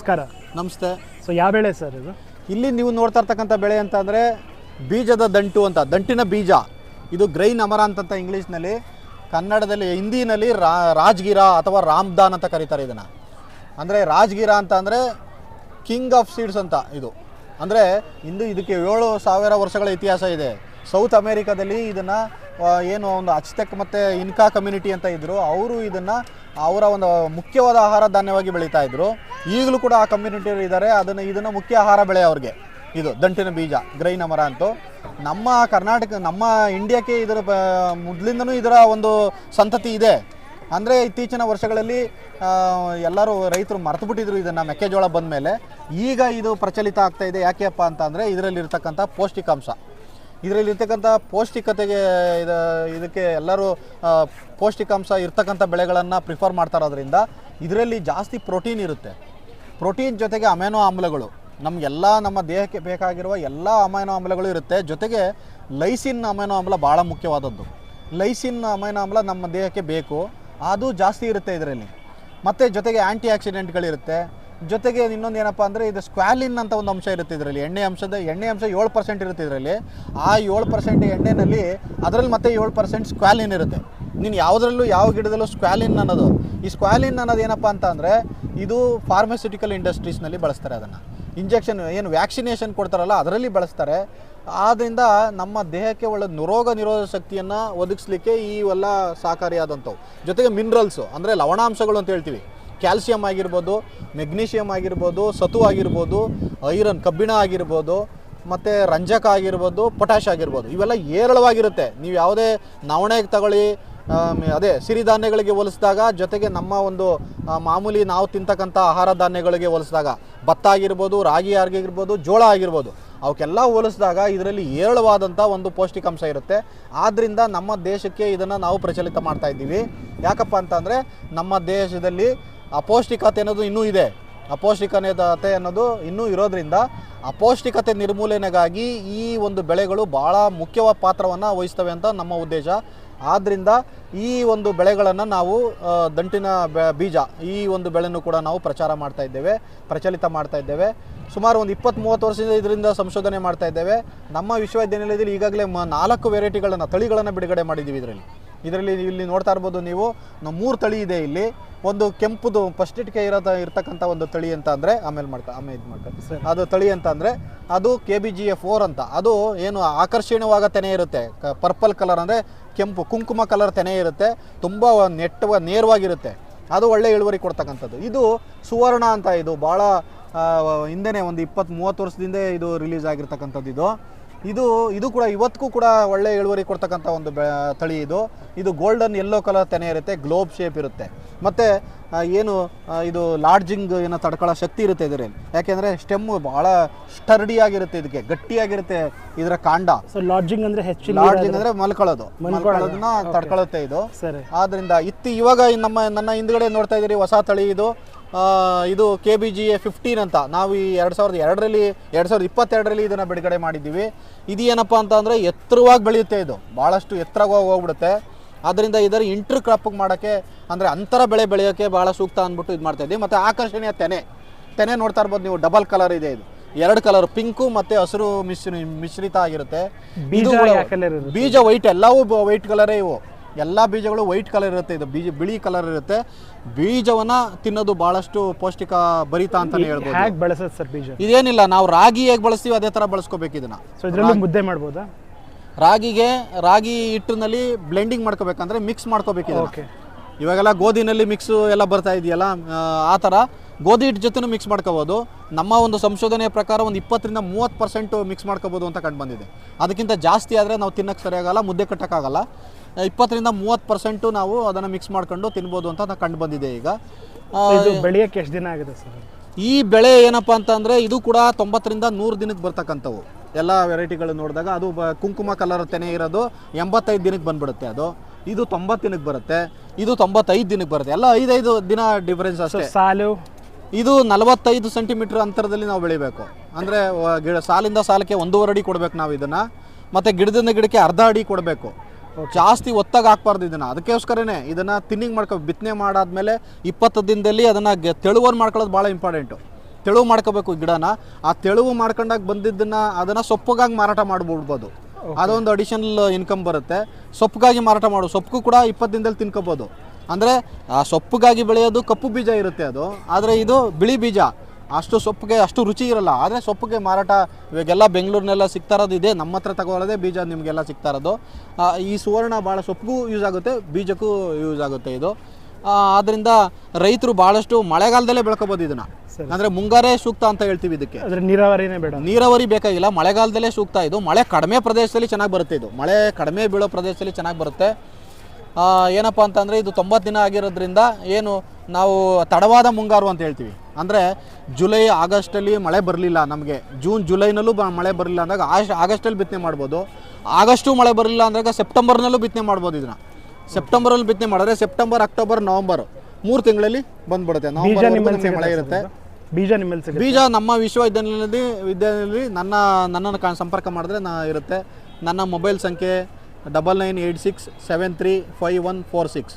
ನಮಸ್ಕಾರ. ನಮಸ್ತೆ. ಸೊ ಯಾವ ಬೆಳೆ ಸರ್ ಇದು? ಇಲ್ಲಿ ನೀವು ನೋಡ್ತಾ ಇರ್ತಕ್ಕಂಥ ಬೆಳೆ ಅಂತ ಅಂದರೆ ಬೀಜದ ದಂಟು ಅಂತ ದಂಟಿನ ಬೀಜ. ಇದು ಗ್ರೈನ್ ಅಮರಾಂತ್ ಅಂತ ಇಂಗ್ಲೀಷ್ನಲ್ಲಿ ಕನ್ನಡದಲ್ಲಿ ಹಿಂದಿನಲ್ಲಿ ರಾ ರಾಜ್ಗಿರ ಅಥವಾ ರಾಮ್ದಾನ್ ಅಂತ ಕರೀತಾರೆ ಇದನ್ನು. ಅಂದರೆ ರಾಜ್ಗಿರ ಅಂತ ಅಂದರೆ ಕಿಂಗ್ ಆಫ್ ಸೀಡ್ಸ್ ಅಂತ ಇದು. ಅಂದರೆ ಇಂದು ಇದಕ್ಕೆ ಏಳು ಸಾವಿರ ವರ್ಷಗಳ ಇತಿಹಾಸ ಇದೆ. ಸೌತ್ ಅಮೇರಿಕಾದಲ್ಲಿ ಇದನ್ನು ಏನು ಒಂದು ಅಚ್ತೆಕ್ ಮತ್ತು ಇನ್ಕಾ ಕಮ್ಯುನಿಟಿ ಅಂತ ಇದ್ದರು ಅವರು ಇದನ್ನು ಅವರ ಒಂದು ಮುಖ್ಯವಾದ ಆಹಾರ ಧಾನ್ಯವಾಗಿ ಬೆಳೀತಾ ಇದ್ದರು ಈಗಲೂ ಕೂಡ ಆ ಕಮ್ಯುನಿಟಿ ಇದ್ದಾರೆ ಅದನ್ನು ಇದನ್ನು ಮುಖ್ಯ ಆಹಾರ ಬೆಳೆ ಅವ್ರಿಗೆ. ಇದು ದಂಟಿನ ಬೀಜ, ಗ್ರೈನ ಮರ ಅಂತೂ. ನಮ್ಮ ಕರ್ನಾಟಕ, ನಮ್ಮ ಇಂಡಿಯಾಕ್ಕೆ ಇದರ ಮೊದಲಿಂದನೂ ಇದರ ಒಂದು ಸಂತತಿ ಇದೆ. ಅಂದರೆ ಇತ್ತೀಚಿನ ವರ್ಷಗಳಲ್ಲಿ ಎಲ್ಲರೂ ರೈತರು ಮರೆತು ಬಿಟ್ಟಿದ್ರು ಇದನ್ನು ಮೆಕ್ಕೆಜೋಳ ಬಂದ ಮೇಲೆ ಈಗ ಇದು ಪ್ರಚಲಿತ ಆಗ್ತಾ ಇದೆ ಯಾಕೆಪ್ಪ ಅಂತ ಅಂದರೆ ಇದರಲ್ಲಿರ್ತಕ್ಕಂಥ ಪೌಷ್ಟಿಕಾಂಶ. ಇದರಲ್ಲಿರ್ತಕ್ಕಂಥ ಪೌಷ್ಟಿಕತೆಗೆ ಇದು, ಇದಕ್ಕೆ ಎಲ್ಲರೂ ಪೌಷ್ಟಿಕಾಂಶ ಇರ್ತಕ್ಕಂಥ ಬೆಳೆಗಳನ್ನು ಪ್ರಿಫರ್ ಮಾಡ್ತಾ ಇರೋದ್ರಿಂದ ಇದರಲ್ಲಿ ಜಾಸ್ತಿ ಪ್ರೋಟೀನ್ ಇರುತ್ತೆ. ಪ್ರೋಟೀನ್ ಜೊತೆಗೆ ಅಮೈನೋ ಆಮ್ಲಗಳು. ನಮಗೆಲ್ಲ ನಮ್ಮ ದೇಹಕ್ಕೆ ಬೇಕಾಗಿರುವ ಎಲ್ಲ ಅಮೈನೋ ಆಮ್ಲಗಳು ಇರುತ್ತೆ. ಜೊತೆಗೆ ಲೈಸಿನ್ ಅಮೈನೋ ಆಮ್ಲ ಭಾಳ ಮುಖ್ಯವಾದದ್ದು. ಲೈಸಿನ್ ಅಮೈನೋ ಆಮ್ಲ ನಮ್ಮ ದೇಹಕ್ಕೆ ಬೇಕು. ಅದು ಜಾಸ್ತಿ ಇರುತ್ತೆ ಇದರಲ್ಲಿ. ಮತ್ತು ಜೊತೆಗೆ ಆ್ಯಂಟಿ ಆಕ್ಸಿಡೆಂಟ್ಗಳಿರುತ್ತೆ ಜೊತೆಗೆ ಇನ್ನೊಂದು ಏನಪ್ಪ ಅಂದರೆ ಇದು ಸ್ಕ್ವಾಲಿನ್ ಅಂತ ಒಂದು ಅಂಶ ಇರುತ್ತೆ ಇದರಲ್ಲಿ. ಎಣ್ಣೆ ಅಂಶದ, ಎಣ್ಣೆ ಅಂಶ ಏಳು ಪರ್ಸೆಂಟ್ ಇರುತ್ತೆ ಇದರಲ್ಲಿ. ಆ ಏಳು ಪರ್ಸೆಂಟ್ ಎಣ್ಣೆನಲ್ಲಿ ಅದರಲ್ಲಿ ಮತ್ತೆ ಏಳು ಪರ್ಸೆಂಟ್ ಸ್ಕ್ವಾಲಿನ್ ಇರುತ್ತೆ. ನೀನು ಯಾವುದರಲ್ಲೂ ಯಾವ ಗಿಡದಲ್ಲೂ ಸ್ಕ್ವಾಲಿನ್ ಅನ್ನೋದು, ಈ ಸ್ಕ್ವಾಲಿನ್ ಅನ್ನೋದು ಏನಪ್ಪ ಅಂತ ಅಂದರೆ ಇದು ಫಾರ್ಮಸ್ಯೂಟಿಕಲ್ ಇಂಡಸ್ಟ್ರೀಸ್ನಲ್ಲಿ ಬಳಸ್ತಾರೆ ಅದನ್ನು. ಇಂಜೆಕ್ಷನ್ ಏನು ವ್ಯಾಕ್ಸಿನೇಷನ್ ಕೊಡ್ತಾರಲ್ಲ, ಅದರಲ್ಲಿ ಬಳಸ್ತಾರೆ. ಆದ್ದರಿಂದ ನಮ್ಮ ದೇಹಕ್ಕೆ ಒಳ್ಳೆ ರೋಗ ನಿರೋಧಕ ಶಕ್ತಿಯನ್ನು ಒದಗಿಸ್ಲಿಕ್ಕೆ ಈ ಎಲ್ಲ ಸಹಕಾರಿಯಾದಂಥವು. ಜೊತೆಗೆ ಮಿನರಲ್ಸು ಅಂದರೆ ಲವಣಾಂಶಗಳು ಅಂತ ಹೇಳ್ತೀವಿ. ಕ್ಯಾಲ್ಸಿಯಂ ಆಗಿರ್ಬೋದು, ಮೆಗ್ನೀಷಿಯಂ ಆಗಿರ್ಬೋದು, ಸತು ಆಗಿರ್ಬೋದು, ಐರನ್, ಕಬ್ಬಿಣ ಆಗಿರ್ಬೋದು, ಮತ್ತು ರಂಜಕ ಆಗಿರ್ಬೋದು ಪೊಟ್ಯಾಶ್ ಆಗಿರ್ಬೋದು, ಇವೆಲ್ಲ ಏರಳವಾಗಿರುತ್ತೆ ನೀವು ಯಾವುದೇ ನವಣೆಗೆ ತಗೊಳ್ಳಿ ಅದೇ ಸಿರಿಧಾನ್ಯಗಳಿಗೆ ಹೋಲಿಸಿದಾಗ, ಜೊತೆಗೆ ನಮ್ಮ ಒಂದು ಮಾಮೂಲಿ ನಾವು ತಿಂತಕ್ಕಂಥ ಆಹಾರ ಧಾನ್ಯಗಳಿಗೆ ಹೋಲಿಸಿದಾಗ, ಭತ್ತ ಆಗಿರ್ಬೋದು, ರಾಗಿ ಆಗಿರ್ಬೋದು, ಜೋಳ ಆಗಿರ್ಬೋದು, ಅವಕ್ಕೆಲ್ಲ ಹೋಲಿಸಿದಾಗ ಇದರಲ್ಲಿ ಏರಳವಾದಂಥ ಒಂದು ಪೌಷ್ಟಿಕಾಂಶ ಇರುತ್ತೆ. ಆದ್ದರಿಂದ ನಮ್ಮ ದೇಶಕ್ಕೆ ಇದನ್ನು ನಾವು ಪ್ರಚಲಿತ ಮಾಡ್ತಾ ಇದ್ದೀವಿ. ಯಾಕಪ್ಪ ಅಂತಂದರೆ, ನಮ್ಮ ದೇಶದಲ್ಲಿ ಅಪೌಷ್ಟಿಕತೆ ಅನ್ನೋದು ಇನ್ನೂ ಇದೆ. ಅಪೌಷ್ಟಿಕತೆ ಅನ್ನೋದು ಇನ್ನೂ ಇರೋದ್ರಿಂದ ಅಪೌಷ್ಟಿಕತೆ ನಿರ್ಮೂಲನೆಗಾಗಿ ಈ ಒಂದು ಬೆಳೆಗಳು ಭಾಳ ಮುಖ್ಯವಾದ ಪಾತ್ರವನ್ನು ವಹಿಸ್ತವೆ ಅಂತ ನಮ್ಮ ಉದ್ದೇಶ. ಆದ್ದರಿಂದ ಈ ಒಂದು ಬೆಳೆಗಳನ್ನು ನಾವು ದಂಟಿನ ಬೀಜ ಈ ಒಂದು ಬೆಳೆಯನ್ನು ಕೂಡ ನಾವು ಪ್ರಚಾರ ಮಾಡ್ತಾ ಇದ್ದೇವೆ, ಪ್ರಚಲಿತ ಮಾಡ್ತಾ ಇದ್ದೇವೆ. ಸುಮಾರು ಒಂದು ಇಪ್ಪತ್ತು ಮೂವತ್ತು ವರ್ಷದಿಂದ ಇದರಿಂದ ಸಂಶೋಧನೆ ಮಾಡ್ತಾ ಇದ್ದೇವೆ. ನಮ್ಮ ವಿಶ್ವವಿದ್ಯಾನಿಲಯದಲ್ಲಿ ಈಗಾಗಲೇ ನಾಲ್ಕು ವೆರೈಟಿಗಳನ್ನು ತಳಿಗಳನ್ನು ಬಿಡುಗಡೆ ಮಾಡಿದ್ದೀವಿ ಇದರಲ್ಲಿ. ಇದರಲ್ಲಿ ಇಲ್ಲಿ ನೋಡ್ತಾ ಇರ್ಬೋದು ನೀವು ಮೂರು ತಳಿ ಇದೆ ಇಲ್ಲಿ. ಒಂದು ಕೆಂಪುದು ಫಸ್ಟ್ ಇಟ್ಕೆ ಇರೋ ಇರ್ತಕ್ಕಂಥ ಒಂದು ತಳಿ ಅಂತ ಅಂದರೆ ಆಮೇಲೆ ಮಾಡ್ತಾ ಆಮೇಲೆ ಇದು ಮಾಡ್ತಾರೆ ಅದು ತಳಿ ಅಂತ ಅಂದರೆ ಅದು K B G A four ಅಂತ. ಅದು ಏನು ಆಕರ್ಷಣೀಯವಾಗ ತೆನೆ ಇರುತ್ತೆ ಪರ್ಪಲ್ ಕಲರ್ ಅಂದರೆ ಕೆಂಪು ಕುಂಕುಮ ಕಲರ್ ತೆನೆ ಇರುತ್ತೆ. ತುಂಬ ನೆಟ್ಟ ನೇರವಾಗಿರುತ್ತೆ. ಅದು ಒಳ್ಳೆ ಇಳುವರಿ ಕೊಡ್ತಕ್ಕಂಥದ್ದು. ಇದು ಸುವರ್ಣ ಅಂತ ಇದು. ಭಾಳ ಹಿಂದೆನೇ ಒಂದು ಇಪ್ಪತ್ತು ಮೂವತ್ತು ವರ್ಷದಿಂದ ಇದು ರಿಲೀಸ್ ಆಗಿರ್ತಕ್ಕಂಥದ್ದು ಇದು. ಇದು ಇದು ಕೂಡ ಇವತ್ತಿಗೂ ಕೂಡ ಒಳ್ಳೆ ಇಳುವರಿ ಕೊಡ್ತಕ್ಕಂಥ ಒಂದು ತಳಿ ಇದು. ಇದು ಗೋಲ್ಡನ್ ಯೆಲ್ಲೋ ಕಲರ್ ತೆನೆ ಇರುತ್ತೆ ಗ್ಲೋಬ್ ಶೇಪ್ ಇರುತ್ತೆ. ಮತ್ತು ಏನು ಇದು ಲಾಡ್ಜಿಂಗ್ ಏನೋ ತಡ್ಕೊಳ್ಳೋ ಶಕ್ತಿ ಇರುತ್ತೆ ಇದರಲ್ಲಿ. ಯಾಕೆಂದರೆ ಸ್ಟೆಮ್ಮು ಭಾಳ ಸ್ಟರ್ಡಿಯಾಗಿರುತ್ತೆ ಇದಕ್ಕೆ ಗಟ್ಟಿಯಾಗಿರುತ್ತೆ ಇದರ ಕಾಂಡ. ಸೊ ಲಾಡ್ಜಿಂಗ್ ಅಂದರೆ ಹೆಚ್ಚು ಲಾಡ್ಜಿಂಗ್ ಅಂದರೆ ಮಲ್ಕೊಳ್ಳೋದು. ಮಲ್ಕೊಳ್ಳೋದನ್ನ ತಡ್ಕೊಳ್ಳುತ್ತೆ ಇದು. ಸರಿ. ಆದ್ದರಿಂದ ಇತ್ತು ಇವಾಗ ನಮ್ಮ ನನ್ನ ಹಿಂದ್ಗಡೆ ನೋಡ್ತಾ ಇದ್ದೀರಿ ಹೊಸ ತಳಿ ಇದು. ಇದು K B G A fifteen ಅಂತ. ನಾವು ಈ ಎರಡು ಸಾವಿರದ ಎರಡರಲ್ಲಿ ಎರಡು ಸಾವಿರದ ಇಪ್ಪತ್ತೆರಡರಲ್ಲಿ ಇದನ್ನು ಬಿಡುಗಡೆ ಮಾಡಿದ್ದೀವಿ. ಇದು ಏನಪ್ಪ ಅಂತ ಅಂದರೆ ಎತ್ತರವಾಗಿ ಬೆಳೆಯುತ್ತೆ ಇದು. ಭಾಳಷ್ಟು ಎತ್ತರವಾಗಿ ಹೋಗ್ಬಿಡುತ್ತೆ. ಆದ್ದರಿಂದ ಇದರ ಇಂಟ್ರ್ ಕ್ರಾಪಿಗೆ ಮಾಡೋಕ್ಕೆ ಅಂದರೆ ಅಂತರ ಬೆಳೆ ಬೆಳೆಯೋಕ್ಕೆ ಭಾಳ ಸೂಕ್ತ ಅಂದ್ಬಿಟ್ಟು ಇದು ಮಾಡ್ತಾ ಇದ್ದೀವಿ. ಮತ್ತು ಆಕರ್ಷಣೀಯ ತೆನೆ. ತೆನೆ ನೋಡ್ತಾ ಇರ್ಬೋದು ನೀವು. ಡಬಲ್ ಕಲರ್ ಇದೆ ಇದು. ಎರಡು ಕಲರ್ ಪಿಂಕು ಮತ್ತು ಹಸಿರು ಮಿಶ್ರಿ ಮಿಶ್ರಿತ ಆಗಿರುತ್ತೆ? ಬೀಜ ವೈಟ್ ಎಲ್ಲವೂ ವೈಟ್ ಕಲರೇ ಇವು. ಎಲ್ಲ ಬೀಜಗಳು ವೈಟ್ ಕಲರ್ ಇರುತ್ತೆ ಇದು ಬೀಜ ಬಿಳಿ ಕಲರ್ ಇರುತ್ತೆ. ಬೀಜವನ್ನ ತಿನ್ನೋದು ಬಹಳಷ್ಟು ಪೌಷ್ಟಿಕ ಭರಿತ ಅಂತಾನೆ ಹೇಳ್ಬೋದು. ಹ್ಯಾಗ್ ಬಳಸೋದು ಸರ್ ಬೀಜ? ಇದೇನಿಲ್ಲ ನಾವು ರಾಗಿ ಹೇಗೆ ಬಳಸ್ತೀವಿ ಅದೇ ಥರ ಬಳಸ್ಕೋಬೇಕು ಇದನ್ನ. ಸೊ ಇದರಲ್ಲೂ ಮುದ್ದೆ ಮಾಡ್ಬೋದಾ? ರಾಗಿಗೆ ರಾಗಿ ಹಿಟ್ಟಿನಲ್ಲಿ ಬ್ಲೆಂಡಿಂಗ್ ಮಾಡ್ಕೋಬೇಕಂದ್ರೆ ಮಿಕ್ಸ್ ಮಾಡ್ಕೋಬೇಕು ಇದನ್ನ. ಓಕೆ ಇವಾಗೆಲ್ಲ ಗೋಧಿನಲ್ಲಿ ಮಿಕ್ಸ್ ಎಲ್ಲ ಬರ್ತಾ ಇದೆಯಲ್ಲ ಆ, ಆ ಥರ ಗೋಧಿ ಹಿಟ್ಟು ಜೊತೆನೂ ಮಿಕ್ಸ್ ಮಾಡ್ಕೋಬೋದು. ನಮ್ಮ ಒಂದು ಸಂಶೋಧನೆಯ ಪ್ರಕಾರ ಒಂದು ಇಪ್ಪತ್ತರಿಂದ ಮೂವತ್ತು ಪರ್ಸೆಂಟು ಮಿಕ್ಸ್ ಮಾಡ್ಕೋಬೋದು ಅಂತ ಕಂಡು ಬಂದಿದೆ. ಅದಕ್ಕಿಂತ ಜಾಸ್ತಿ ಆದರೆ ನಾವು ತಿನ್ನಕ್ಕೆ ಸರಿಯಾಗಲ್ಲ ಮುದ್ದೆ ಕಟ್ಟೋಕ್ಕಾಗಲ್ಲ. ಇಪ್ಪತ್ತರಿಂದ ಮೂವತ್ತು ಪರ್ಸೆಂಟು ನಾವು ಅದನ್ನು ಮಿಕ್ಸ್ ಮಾಡ್ಕೊಂಡು ತಿನ್ಬೋದು ಅಂತ ಕಂಡು ಬಂದಿದೆ ಈಗ. ಬೆಳೆಯಕ್ಕೆ ಎಷ್ಟು ದಿನ ಆಗಿದೆ ಸರ್? ಈ ಬೆಳೆ ಏನಪ್ಪ ಅಂತಂದರೆ ಇದು ಕೂಡ ತೊಂಬತ್ತರಿಂದ ನೂರು ದಿನಕ್ಕೆ ಬರ್ತಕ್ಕಂಥವು. ಎಲ್ಲ ವೆರೈಟಿಗಳು ನೋಡಿದಾಗ ಅದು ಬ- ಕುಂಕುಮ ಕಲರ್ ತೆನೆ ಇರೋದು ಎಂಬತ್ತೈದು ದಿನಕ್ಕೆ ಬಂದ್ಬಿಡುತ್ತೆ ಅದು. ಇದು ತೊಂಬತ್ತು ದಿನಕ್ಕೆ ಬರುತ್ತೆ ಇದು ತೊಂಬತ್ತೈದು ದಿನಕ್ಕೆ ಬರುತ್ತೆ. ಎಲ್ಲ ಐದೈದು ದಿನ ಡಿಫ್ರೆನ್ಸ್ ಅಷ್ಟೇ. ಸಾಲು ಇದು ನಲವತ್ತೈದು ಸೆಂಟಿಮೀಟರ್ ಅಂತರದಲ್ಲಿ ನಾವು ಬೆಳಿಬೇಕು. ಅಂದರೆ ಗಿಡ ಸಾಲಿಂದ ಸಾಲಕ್ಕೆ ಒಂದೂವರೆ ಅಡಿ ಕೊಡಬೇಕು ನಾವು ಇದನ್ನು. ಮತ್ತು ಗಿಡದಿಂದ ಗಿಡಕ್ಕೆ ಅರ್ಧ ಅಡಿ ಕೊಡಬೇಕು. ಜಾಸ್ತಿ ಒತ್ತಾಗಿ ಹಾಕ್ಬಾರ್ದು ಇದನ್ನು. ಅದಕ್ಕೋಸ್ಕರನೇ ಇದನ್ನು ತಿನ್ನಿಂಗ್ ಮಾಡ್ಕೊ ಬಿತ್ತನೆ ಮಾಡಾದ್ಮೇಲೆ ಇಪ್ಪತ್ತು ದಿನದಲ್ಲಿ ಅದನ್ನು ತೆಳುವನ್ನು ಮಾಡ್ಕೊಳ್ಳೋದು ಭಾಳ ಇಂಪಾರ್ಟೆಂಟು ತೆಳುವು ಮಾಡ್ಕೋಬೇಕು ಗಿಡನ. ಆ ತೆಳುವು ಮಾಡ್ಕೊಂಡಾಗ ಬಂದಿದ್ದನ್ನು ಅದನ್ನು ಸೊಪ್ಪುಗಾಗಿ ಮಾರಾಟ ಮಾಡಿಬಿಡ್ಬೋದು. ಅದೊಂದು ಅಡಿಷನಲ್ ಇನ್ಕಮ್ ಬರುತ್ತೆ. ಸೊಪ್ಪಗಾಗಿ ಮಾರಾಟ ಮಾಡು. ಸೊಪ್ಪು ಕೂಡ ಇಪ್ಪತ್ತು ದಿನದಲ್ಲಿ ತಿನ್ಕೋಬೋದು. ಅಂದರೆ ಆ ಸೊಪ್ಪಿಗಾಗಿ ಬೆಳೆಯೋದು ಕಪ್ಪು ಬೀಜ ಇರುತ್ತೆ ಅದು. ಆದರೆ ಇದು ಬಿಳಿ ಬೀಜ. ಅಷ್ಟು ಸೊಪ್ಪಿಗೆ ಅಷ್ಟು ರುಚಿ ಇರಲ್ಲ. ಆದರೆ ಸೊಪ್ಪಿಗೆ ಮಾರಾಟ ಇವಾಗೆಲ್ಲ ಬೆಂಗಳೂರಿನೆಲ್ಲ ಸಿಗ್ತಾ ಇರೋದು ಇದೆ. ನಮ್ಮ ಹತ್ರ ತಗೊಳ್ಳೋದೇ ಬೀಜ ನಿಮಗೆಲ್ಲ ಸಿಗ್ತಾ ಇರೋದು. ಈ ಸುವರ್ಣ ಭಾಳ ಸೊಪ್ಪಿಗೂ ಯೂಸ್ ಆಗುತ್ತೆ ಬೀಜಕ್ಕೂ ಯೂಸ್ ಆಗುತ್ತೆ ಇದು. ಆದ್ರಿಂದ ರೈತರು ಬಹಳಷ್ಟು ಮಳೆಗಾಲದಲ್ಲೇ ಬೆಳ್ಕೋಬಹುದು ಇದನ್ನ. ಅಂದ್ರೆ ಮುಂಗಾರೇ ಸೂಕ್ತ ಅಂತ ಹೇಳ್ತೀವಿ ಇದಕ್ಕೆ. ಆದರೆ ನೀರಾವರಿನೇ ಬೇಡ. ನೀರಾವರಿ ಬೇಕಾಗಿಲ್ಲ ಮಳೆಗಾಲದಲ್ಲೇ ಸೂಕ್ತ ಇದು. ಮಳೆ ಕಡಿಮೆ ಪ್ರದೇಶದಲ್ಲಿ ಚೆನ್ನಾಗಿ ಬರುತ್ತೆ ಇದು. ಮಳೆ ಕಡಿಮೆ ಬೀಳೋ ಪ್ರದೇಶದಲ್ಲಿ ಚೆನ್ನಾಗಿ ಬರುತ್ತೆ. ಏನಪ್ಪ ಅಂತಂದರೆ ಇದು ತೊಂಬತ್ತು ದಿನ ಆಗಿರೋದ್ರಿಂದ ಏನು ನಾವು ತಡವಾದ ಮುಂಗಾರು ಅಂತ ಹೇಳ್ತೀವಿ. ಅಂದರೆ ಜುಲೈ ಆಗಸ್ಟಲ್ಲಿ ಮಳೆ ಬರಲಿಲ್ಲ ನಮಗೆ. ಜೂನ್ ಜುಲೈನಲ್ಲೂ ಬ ಮಳೆ ಬರಲಿಲ್ಲ ಅಂದಾಗ ಆಶ್ ಆಗಸ್ಟಲ್ಲಿ ಬಿತ್ತನೆ ಮಾಡ್ಬೋದು. ಆಗಸ್ಟು ಮಳೆ ಬರಲಿಲ್ಲ ಅಂದಾಗ ಸೆಪ್ಟೆಂಬರ್ನಲ್ಲೂ ಬಿತ್ತನೆ ಮಾಡ್ಬೋದು ಇದನ್ನು. ಸೆಪ್ಟೆಂಬರಲ್ಲಿ ಬಿತ್ತನೆ ಮಾಡಿದ್ರೆ ಸೆಪ್ಟೆಂಬರ್ ಅಕ್ಟೋಬರ್ ನವಂಬರ್ ಮೂರು ತಿಂಗಳಲ್ಲಿ ಬಂದ್ಬಿಡುತ್ತೆ. ನವಂಬರ್ ಮಳೆ ಇರುತ್ತೆ. ಬೀಜ ನಿಮ್ಮಲ್ಲಿ ಸಿಗುತ್ತೆ ಬೀಜ ನಮ್ಮ ವಿಶ್ವವಿದ್ಯಾನಿಲಯದಲ್ಲಿ ವಿದ್ಯಾಲಯದಲ್ಲಿ ನನ್ನ ನನ್ನನ್ನು ಸಂಪರ್ಕ ಮಾಡಿದ್ರೆ ನಾ ಇರುತ್ತೆ. ನನ್ನ ಮೊಬೈಲ್ ಸಂಖ್ಯೆ double nine eight six seven three five one four six